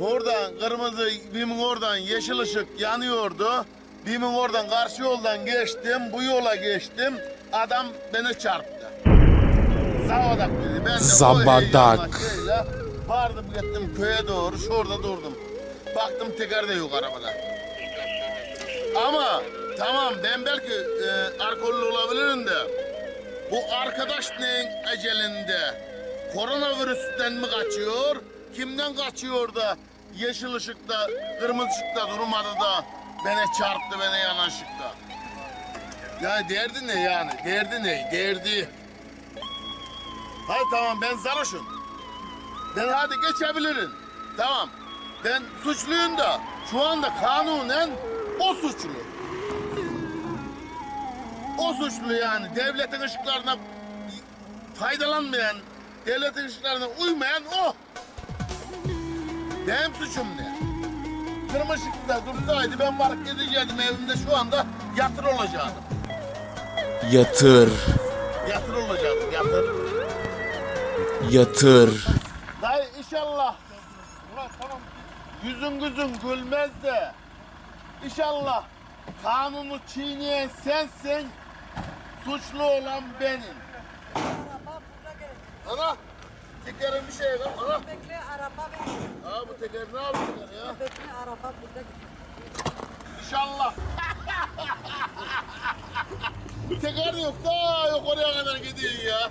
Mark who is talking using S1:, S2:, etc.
S1: Oradan kırmızı, bimin oradan yeşil ışık yanıyordu. Bimin oradan karşı yoldan geçtim, bu yola geçtim. Adam beni çarptı. Zavadak dedi. Ben de
S2: Zabadak.
S1: şeyle Vardım gittim köye doğru, şurada durdum. Baktım teker de yok arabada. Ama tamam ben belki e, alkollü olabilirim de bu arkadaş neyin ecelinde? Koronavirüsten mi kaçıyor? Kimden kaçıyor da yeşil ışıkta, kırmızı ışıkta durmadı da beni çarptı beni yanaşıkta. Yani derdi ne yani? Derdi ne? Derdi. Hayır tamam ben sarhoşum. Ben hadi geçebilirim. Tamam. Ben suçluyum da şu anda kanunen o suçlu. O suçlu yani devletin ışıklarına faydalanmayan, devletin ışıklarına uymayan o. Benim suçum ne? Kırmızı ışıkta dursaydı ben varıp gidecektim evimde şu anda yatır olacaktım.
S2: Yatır.
S1: Yatır olacaktım yatır.
S2: Yatır.
S1: Dayı inşallah. Ulan tamam. Yüzün gözün gülmez de. İnşallah kanunu çiğneyen sensin. Suçlu olan benim. Ana. Tekerin bir şey var. Ne yapıyor ya?
S3: Bekle araba burada.
S1: İnşallah. teker yok da yok oraya kadar gidiyor ya.